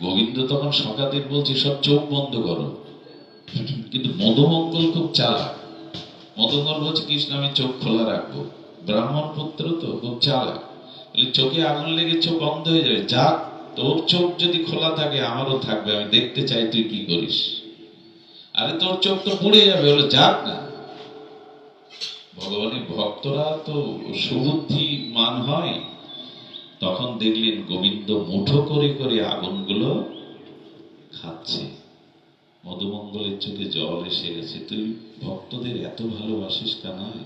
গোবিন্দ তখন সকাদের বলছে, সব চোখ বন্ধ করো। কিন্তু মধুমঙ্গল খুব চালাক। মধুমঙ্গল বলছে, কৃষ্ণ, আমি চোখ খোলা রাখব। ব্রাহ্মণ পুত্র তো খুব চালাক। চোখে আগুন লেগে চোখ বন্ধ হয়ে যাবে। যাক তোর চোখ যদি খোলা থাকে, আমারও থাকবে। আমি দেখতে চাই তুই কি করিস। আরে, তোর চোখ তো পুড়ে যাবে। বলে, যাক না। ভগবানের ভক্তরা তো সুবুদ্ধি মান হয়। তখন দেখলেন গোবিন্দ মুঠো করে করে আগুনগুলো খাচ্ছে। মধুমঙ্গলের চোখে জল এসে গেছে। তুই ভক্তদের এত ভালোবাসিস তা নয়।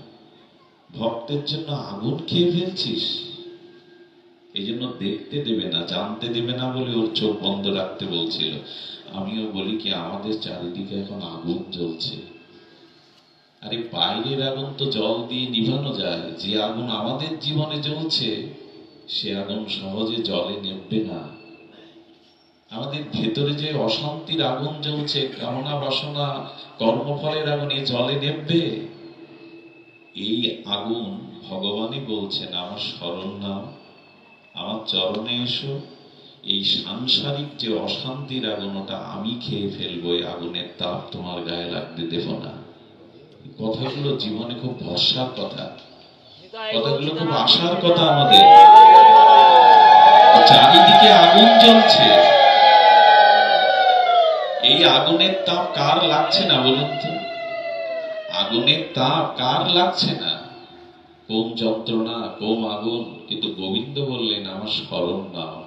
ভক্তের জন্য আগুন খেয়ে ফেলছিস। এই জন্য দেখতে দেবে না, জানতে দেবে না বলে ওর চোখ বন্ধ রাখতে বলছিল। আমিও বলি কি, আমাদের চারিদিকে এখন আগুন জ্বলছে। আরে বাইরের আগুন তো জল দিয়ে নিভানো যায়। যে আগুন আমাদের জীবনে জ্বলছে সে আগুন সহজে জলে নেবে না। আমাদের ভেতরে যে অশান্তির আগুন জ্বলছে, কামনা বাসনা, কর্মফলের আগুন এ জলে নেবে এই আগুন ভগবানই বলছেন, আমার স্মরণ নাও, আমার চরণে এসো, এই সাংসারিক যে অশান্তির আগুন, ওটা আমি খেয়ে ফেলব, এই আগুনের তাপ তোমার গায়ে লাগতে দেব না। কথাগুলো জীবনে খুব ভরসার কথা। কথাগুলো খুব আশার কথা আমাদের। চারিদিকে আগুন জ্বলছে। এই আগুনের তাপ কার লাগছে না বলুন তো? আগুনের তাপ কার লাগছে না? কোন যন্ত্রণা কোন আগুন? কিন্তু গোবিন্দ বললেন আমার স্মরণ নাও।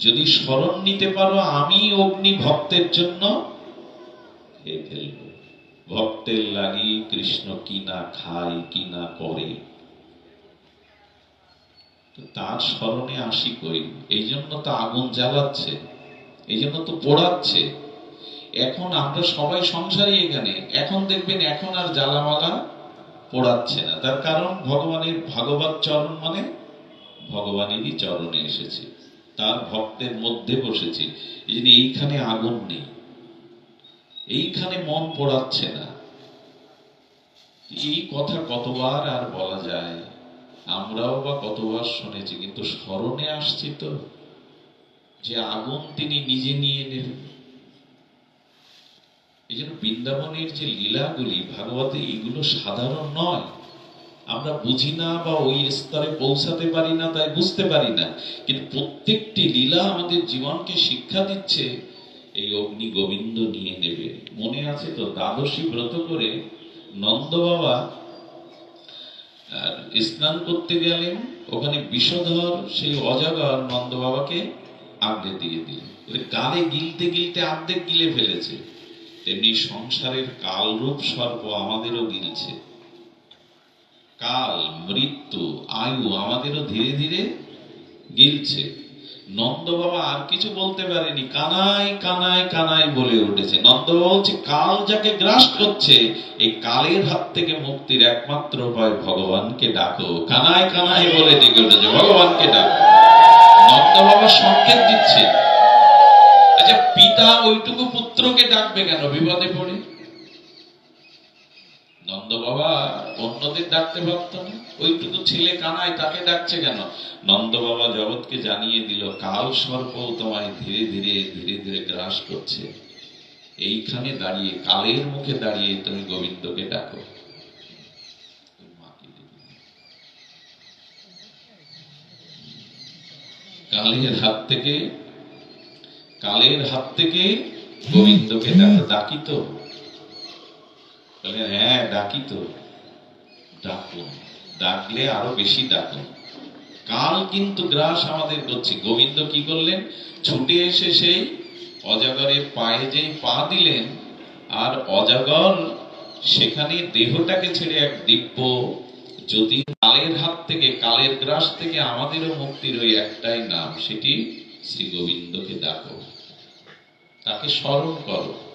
যদি স্মরণ নিতে পারো আমি অগ্নি ভক্তের জন্য খেয়ে ফেলব। ভক্তের লাগি কৃষ্ণ কি না খায়, কি না করে। তার স্মরণে আসি কই এই জন্য তো আগুন জ্বালাচ্ছে, এই জন্য তো পোড়াচ্ছে। এখন আমরা সবাই সংসারী এখানে, এখন দেখবেন এখন আর জ্বালামালা পোড়াচ্ছে না। তার কারণ ভগবানের ভাগবত চরণ মানে ভগবানেরই চরণে এসেছে, তার ভক্তের মধ্যে বসেছে। এই জন্য এইখানে আগুন নেই। এইখানে মন পড়াচ্ছে না। এই কথা কতবার আর বলা যায়? আমরাও বা কতবার শুনেছি, কিন্তু স্মরণে আসছি তো যে আগুন তিনি নিজে নিয়ে নেবেন এই জন্য বৃন্দাবনের যে লীলাগুলি, ভাগবতে এগুলো সাধারণ নয়। আমরা বুঝি না বা ওই স্তরে পৌঁছাতে পারি না, তাই বুঝতে পারি না। কিন্তু প্রত্যেকটি লীলা আমাদের জীবনকে শিক্ষা দিচ্ছে এই অগ্নি গোবিন্দ নিয়ে নেবে। মনে আছে তো? দ্বাদশী ব্রত করে নন্দ বাবা, আর স্নান করতে গেলেন, ওখানে বিষধর সেই অজাগর নন্দ বাবাকে আগড়ে দিয়ে দিল গালে গিলতে গিলতে আর্ধেক গিলে ফেলেছে। তেমনি সংসারের কালরূপ সর্প আমাদেরও গিলছে। কাল, মৃত্যু, আয়ু আমাদেরও ধীরে ধীরে গিলছে। নন্দ বাবা আর কিছু বলতে পারেনি। কানাই কানাই কানাই বলে উঠেছে। নন্দ বাবা বলছে, কাল যাকে গ্রাস করছে, এই কালের হাত থেকে মুক্তির একমাত্র উপায় ভগবানকে ডাকো। কানাই কানাই বলে ডেকে উঠেছে, ভগবানকে ডাকো। নন্দ বাবা সংকেত দিচ্ছে। আচ্ছা পিতা ওইটুকু পুত্রকে ডাকবে কেন? বিপদে পড়ে? নন্দ বাবা অন্যদের ডাকতে পারত না। ওইটুকু ছেলে কানায়, তাকে ডাকছে কেন? নন্দ বাবা জগৎকে জানিয়ে দিল, কাল সর্প তোমায় ধীরে ধীরে ধীরে ধীরে গ্রাস করছে। এইখানে দাঁড়িয়ে, কালের মুখে দাঁড়িয়ে তুমি গোবিন্দকে ডাকো। কালের হাত থেকে, কালের হাত থেকে গোবিন্দকে ডাকা। ডাকি তো। বলে হ্যাঁ ডাকি তো। ডাকুন। ডাকলে আরও বেশি ডাকুন। কাল কিন্তু গ্রাস আমাদের করছে। গোবিন্দ কি করলেন? ছুটে এসে সেই অজাগরের পায়ে যেই পা দিলেন, আর অজাগর সেখানে দেহটাকে ছেড়ে এক দিব্য, যদি কালের হাত থেকে, কালের গ্রাস থেকে আমাদেরও মুক্তির ওই একটাই নাম, সেটি শ্রী গোবিন্দকে ডাকো। তাকে স্মরণ করো।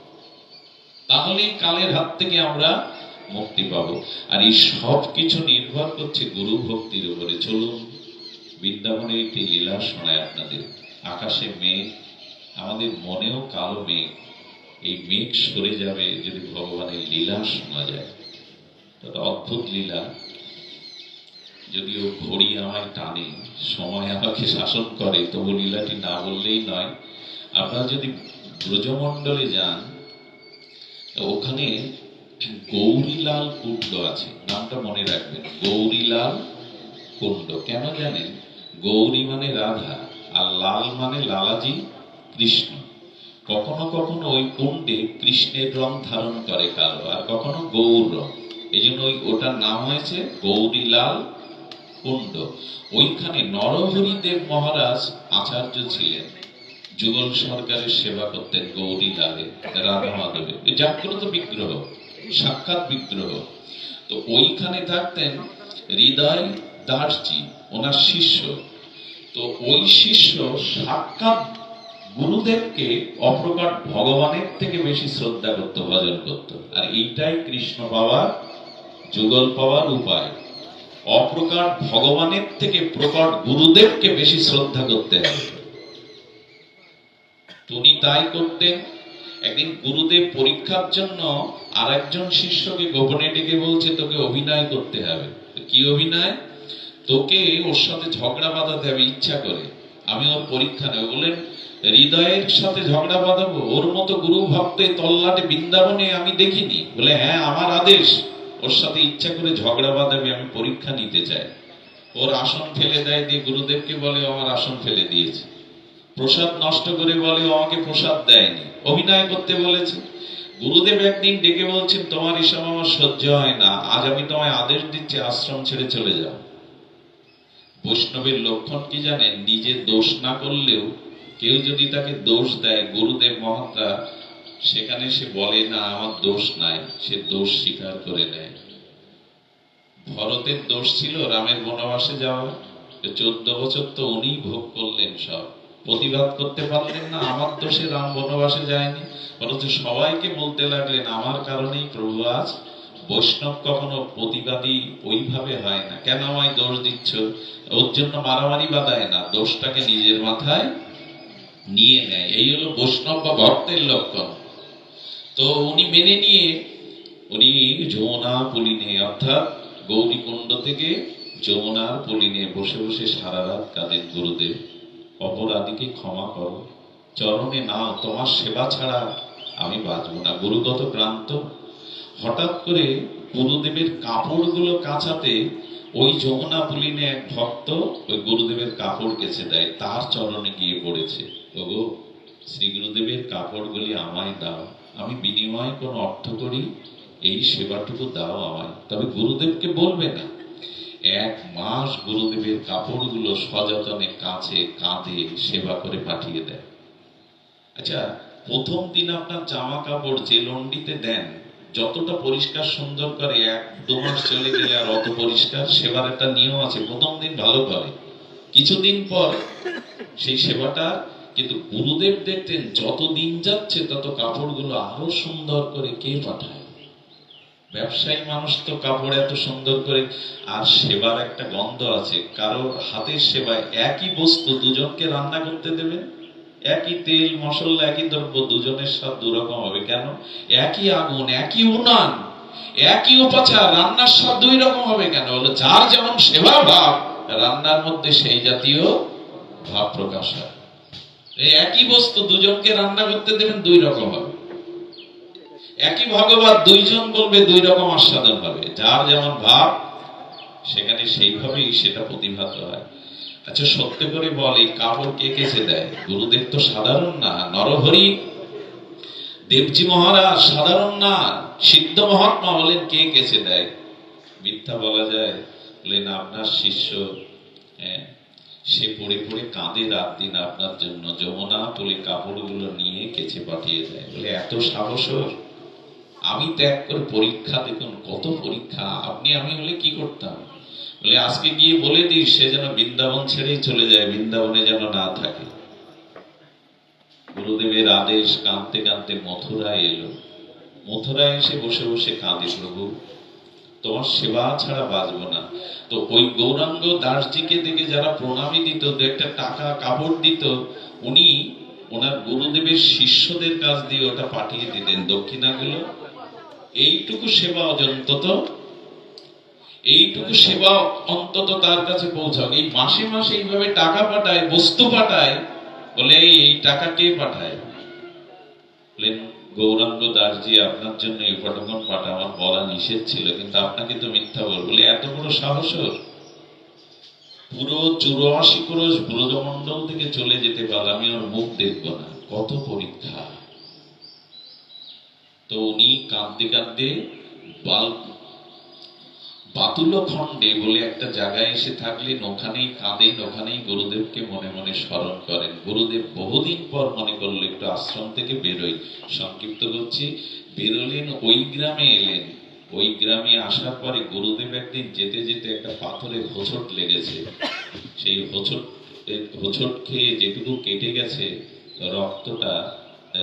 তাহলেই কালের হাত থেকে আমরা মুক্তি পাবো। আর এই সব কিছু নির্ভর করছে গুরু ভক্তির উপরে। চলুন বৃন্দাবনের একটি লীলা শোনায় আপনাদের। আকাশে মেঘ, আমাদের মনেও কালো মেঘ। এই মেঘ সরে যাবে যদি ভগবানের লীলা শোনা যায়। তত অদ্ভুত লীলা। যদিও ঘড়ি আমায় টানে, সময় আমাকে শাসন করে, তবু লীলাটি না বললেই নয়। আপনারা যদি ব্রজমণ্ডলে যান ওখানে গৌরীলাল কুণ্ড আছে, নামটা মনে রাখবেন, গৌরীলাল কুণ্ড। কেন জানেন? গৌরী মানে রাধা আর লাল মানে লালাজি কৃষ্ণ। কখনো কখনো ওই কুণ্ডে কৃষ্ণের রং ধারণ করে কালো আর কখনো গৌর রং। এই জন্য ওই ওটার নাম হয়েছে গৌরীলাল কুণ্ড। ওইখানে নরহরিদেব মহারাজ আচার্য ছিলেন। যুগল সরকারের সেবা করতেন গৌরী লালে রাধা মাধবের এই জাগ্রত বিগ্রহ, সাক্ষাৎ বিগ্রহ। তো ওইখানে থাকতেন হৃদয় দাসজি, ওনার শিষ্য। তো ওই শিষ্য সাক্ষাৎ গুরুদেবকে অপ্রকট ভগবানের থেকে বেশি শ্রদ্ধা করত, ভজন করত। আর এইটাই কৃষ্ণ পাওয়ার, যুগল পাওয়ার উপায়। অপ্রকাট ভগবানের থেকে প্রকট গুরুদেবকে বেশি শ্রদ্ধা করতে হবে উনি তাই করতেন। একদিন গুরুদেব পরীক্ষার জন্য আর একজন শিষ্যকে গোপনে ডেকে বলছে, তোকে অভিনয় করতে হবে। কি অভিনয়? তোকে ওর সাথে ঝগড়া বাঁধাতে হবে ইচ্ছা করে। আমি ওর পরীক্ষা নেব। বললেন, হৃদয়ের সাথে ঝগড়া বাঁধাবো? ওর মতো গুরু ভক্তে তল্লাটে বৃন্দাবনে আমি দেখিনি। বলে হ্যাঁ আমার আদেশ। ওর সাথে ইচ্ছা করে ঝগড়া বাঁধাবে, আমি পরীক্ষা নিতে চাই। ওর আসন ফেলে দেয় দিয়ে গুরুদেবকে বলে আমার আসন ফেলে দিয়েছে। প্রসাদ নষ্ট করে বলে আমাকে প্রসাদ দেয়নি। অভিনয় করতে বলেছে। গুরুদেব একদিন ডেকে বলছেন, তোমার এসব আমার সহ্য হয় না। আজ আমি তোমায় আদেশ দিচ্ছি, আশ্রম ছেড়ে চলে যাও। বৈষ্ণবের লক্ষণ কি জানেন? নিজে দোষ না করলেও কেউ যদি তাকে দোষ দেয়, গুরুদেব মহাত্মা, সেখানে সে বলে, না, আমার দোষ নাই। সে দোষ স্বীকার করে নেয়। ভরতের দোষ ছিল রামের বনবাসে যাওয়া। চোদ্দ বছর তো উনি ভোগ করলেন সব। প্রতিবাদ করতে পারলেন না, আমার দোষে রাম বনবাসে যায়নি। বরঞ্চ সবাইকে বলতে লাগলেন, আমার কারণেই প্রভু আজ বৈষ্ণব কখনো প্রতিবাদী ওইভাবে হয় না। কেন আমায় দোষ দিচ্ছ? ওর জন্য মারামারি বাঁধায় না, দোষটাকে নিজের মাথায় নিয়ে নেয়। এই হলো বৈষ্ণব বা ভক্তের লক্ষণ। তো উনি মেনে নিয়ে, উনি যমুনা পুলিনে, অর্থাৎ গৌরীকুণ্ড থেকে যমুনার পুলিনে বসে বসে সারা রাত কাঁদেন গুরুদেব। অপরাধীকে ক্ষমা করো। চরণে নাও, তোমার সেবা ছাড়া আমি বাঁচবো না। গুরুগত ক্রান্ত হঠাৎ করে গুরুদেবের কাপড়গুলো কাঁচাতে ওই যমুনা পুলিনে এক ভক্ত ওই গুরুদেবের কাপড় কেছে দেয়, তার চরণে গিয়ে পড়েছে। ওগো, শ্রী গুরুদেবের কাপড়গুলি আমায় দাও। আমি বিনিময়ে কোনো অর্থ করি, এই সেবাটুকু দাও আমায়। তবে গুরুদেবকে বলবে না। এক মাস গুরুদেবের কাপড়গুলো সযতনে কাছে কাঁধে সেবা করে পাঠিয়ে দেয়। আচ্ছা প্রথম দিন আপনার জামা কাপড় যে লন্ডিতে দেন, যতটা পরিষ্কার সুন্দর করে এক দু মাস চলে গেলে আর অত পরিষ্কার সেবার একটা নিয়ম আছে, প্রথম দিন ভালো করে। কিছুদিন পর সেই সেবাটা, কিন্তু গুরুদেব দেখতেন যত দিন যাচ্ছে তত কাপড়গুলো আরও সুন্দর করে কে পাঠায়? ব্যবসায়ী মানুষ তো কাপড় এত সুন্দর করে আর সেবার একটা গন্ধ আছে। কারোর হাতের সেবায় একই বস্তু দুজনকে রান্না করতে দেবেন একই তেল, মশলা, একই দ্রব্য দুজনের স্বাদ দুরকম হবে কেন? একই আগুন, একই উনান, একই উপাচার রান্নার স্বাদ দুই রকম হবে কেন? হলো যার যেমন সেবা ভাব, রান্নার মধ্যে সেই জাতীয় ভাব প্রকাশ হয়। একই বস্তু দুজনকে রান্না করতে দেবেন দুই রকম হবে। একই ভগবত দুইজন বলবে দুই রকম আস্বাদন হবে। যার যেমন ভাব সেখানে সেইভাবেই সেটা প্রতিভাত হয়। আচ্ছা সত্য করে বল এই কাপড় কে কেচে দেয়? গুরুদেব তো সাধারণ না নরহরি। দেবজি মহারাজ সাধারণ না সিদ্ধ মহাত্মা বলেন কে কেচে দেয়? মিথ্যা বলা যায়। বলেন আপনার শিষ্য হ্যাঁ, সে পড়ে পড়ে কাঁদে রাত দিন আপনার জন্য। যমুনা বলে কাপড়গুলো নিয়ে কেচে পাঠিয়ে দেয়। বলে এত সাহস ওর? আমি ত্যাগ করে পরীক্ষা, দেখুন, কত পরীক্ষা। আপনি, আমি হলে কি করতাম? বলে, আজকে গিয়ে বলে দিস সে যেন বৃন্দাবন ছেড়েই চলে যায়, বৃন্দাবনে যেন না থাকে। গুরুদেবের আদেশ, কাঁদতে কাঁদতে মথুরায় এলো। মথুরায় এসে বসে বসে কাঁদে প্রভু। তোমার সেবা ছাড়া বাঁচবো না। তো ওই গৌরাঙ্গ দাসজিকে দেখে যারা প্রণামী দিত একটা টাকা কাপড় দিত, উনি ওনার গুরুদেবের শিষ্যদের কাছ দিয়ে ওটা পাঠিয়ে দিতেন দক্ষিণাগুলো। এইটুকু সেবা অন্তত, এইটুকু সেবা অন্তত তার কাছে পৌঁছাক এই মাসে মাসে এইভাবে টাকা পাঠায়, বস্তু পাঠায়, বলে এই টাকা কে পাঠায়? গৌরাঙ্গ দাসজি, আপনার জন্য এই পটকন পাঠা আমার বলা নিষেধ ছিল, কিন্তু আপনাকে তো মিথ্যা বল বলে এত বড় সাহস পুরো চুরাশি ক্রোশ ব্রজমন্ডল থেকে চলে যেতে পারলাম আমি ওর মুখ দেখব না। কত পরীক্ষা। তো উনি কাঁদতে কাঁদতে বাল বাতুল খণ্ডে বলে একটা জায়গায় এসে থাকলেন ওখানেই কাঁদেন ওখানেই গুরুদেবকে মনে মনে স্মরণ করেন। গুরুদেব বহুদিন পর মনে করল, একটু আশ্রম থেকে বেরোই। সংক্ষিপ্ত করছি, বেরোলেন, ওই গ্রামে এলেন। ওই গ্রামে আসার পরে গুরুদেব একদিন যেতে যেতে একটা পাথরে হোঁচট লেগেছে। সেই হোঁচট হোঁচট খেয়ে যেটুকু কেটে গেছে, রক্তটা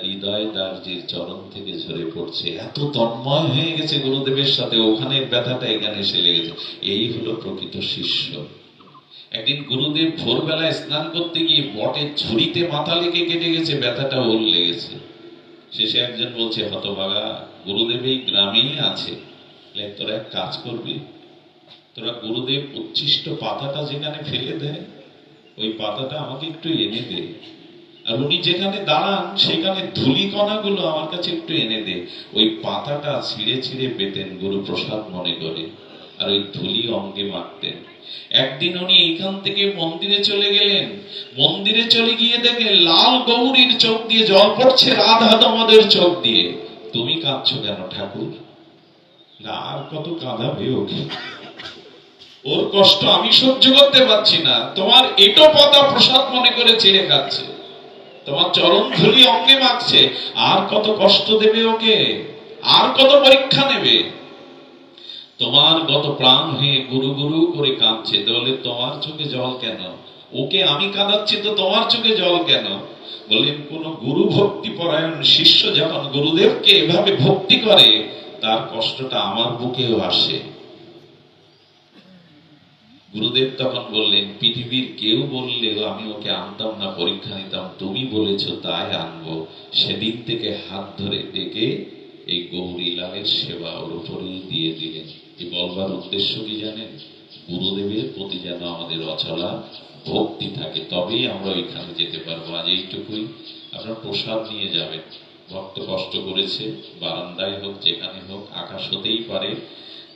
হৃদয় দাসজির চরণ থেকে ঝরে পড়ছে, এত তন্ময় হয়ে গেছে গুরুদেবের সাথে ওখানের ব্যথাটা এখানে এসে লেগেছে। এই হলো প্রকৃত শিষ্য। একদিন গুরুদেব ভোরবেলায় স্নান করতে গিয়ে বটের ঝুড়িতে মাথা লেগে কেটে গেছে, ব্যথাটা ওর লেগেছে। শেষে একজন বলছে, হতভাগা, গুরুদেব এই গ্রামেই আছে। তোরা এক কাজ করবি। তোরা গুরুদেব উচ্ছিষ্ট পাতাটা যেখানে ফেলে দেয়, ওই পাতাটা আমাকে একটু এনে দে। আর উনি যেখানে দাঁড়ান, সেখানে ধুলি কণাগুলো আমার কাছে একটু এনে দে। ওই পাতাটা ছিঁড়ে ছিঁড়ে পেতেন গুরু প্রসাদ মনে করে, আর ওই ধুলি অঙ্গে মাখতেন। একদিন উনি এইখান থেকে মন্দিরে চলে গেলেন। মন্দিরে চলে গিয়ে দেখে লাল গৌরীর চোখ দিয়ে জল পড়ছে, রাধা তোমাদের চোখ দিয়ে। তুমি কাঁদছো কেন ঠাকুর? না, আর কত কাঁদাবে ওকে? ওর কষ্ট আমি সহ্য করতে পারছি না। তোমার এটো পাতা প্রসাদ মনে করে ছেড়ে খাচ্ছে। তোমার চরণ ধুলি অঙ্গে মাখছে। আর কত কষ্ট দেবে ওকে? আর কত পরীক্ষা নেবে? তোমার গত প্রাণ হয়ে গুরু গুরু করে কাঁদছে। তাহলে তোমার চোখে জল কেন? ওকে আমি কাঁদাচ্ছি তো তোমার চোখে জল কেন? বললেন, কোন গুরু ভক্তি পরায়ণ শিষ্য যখন গুরুদেবকে এভাবে ভক্তি করে, তার কষ্টটা আমার বুকেও আসে। গুরুদেব তখন বললেন, পৃথিবীর কেউ বললেও আমি ওকে আনতাম না, পরীক্ষা নিতাম, তুমি বলেছ তাই আনব। সেদিন থেকে হাত ধরে ডেকে এই গৌরীলালের সেবা ওর উপরেই দিয়ে দিলেন। এই বলবার উদ্দেশ্য কি জানেন? গুরুদেবের প্রতি যেন আমাদের অচলা ভক্তি থাকে, তবেই আমরা ওইখানে যেতে পারব। আজ এইটুকুই। আপনারা প্রসাদ নিয়ে যাবেন। ভক্ত কষ্ট করেছে, বারান্দায় হোক, যেখানে হোক, আকাশ হতেই পারে।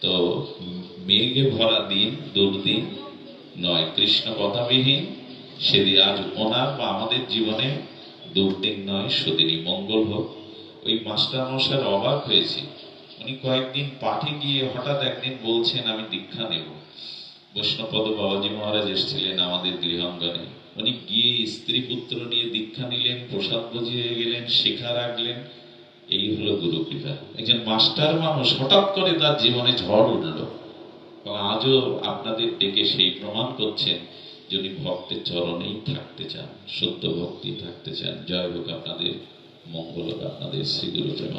তো মেঘে ভরা দিন, দুর্দিন নয় কৃষ্ণ কথাবিহীন সেদিন আজ ওনার বা আমাদের জীবনে দুর্দিন নয়, সুদিনই মঙ্গল হোক। ওই মাস্টার মশার অবাক হয়েছি। উনি কয়েকদিন পাঠে গিয়ে হঠাৎ একদিন বলছেন, আমি দীক্ষা নেব। বৈষ্ণবপদ বাবাজি মহারাজ এসেছিলেন আমাদের গৃহাঙ্গনে। উনি গিয়ে স্ত্রী পুত্র নিয়ে দীক্ষা নিলেন, প্রসাদ বুঝিয়ে গেলেন, শিখা রাখলেন এই হলো গুরু কৃপা। একজন মাস্টার মানুষ হঠাৎ করে তার জীবনে ঝড় উঠল। এবং আজও আপনাদের ডেকে সেই প্রমাণ করছেন যিনি ভক্তের চরণেই থাকতে চান, সত্য ভক্তি থাকতে চান, জয় হোক আপনাদের, মঙ্গল হোক আপনাদের শ্রী গুরু। জয়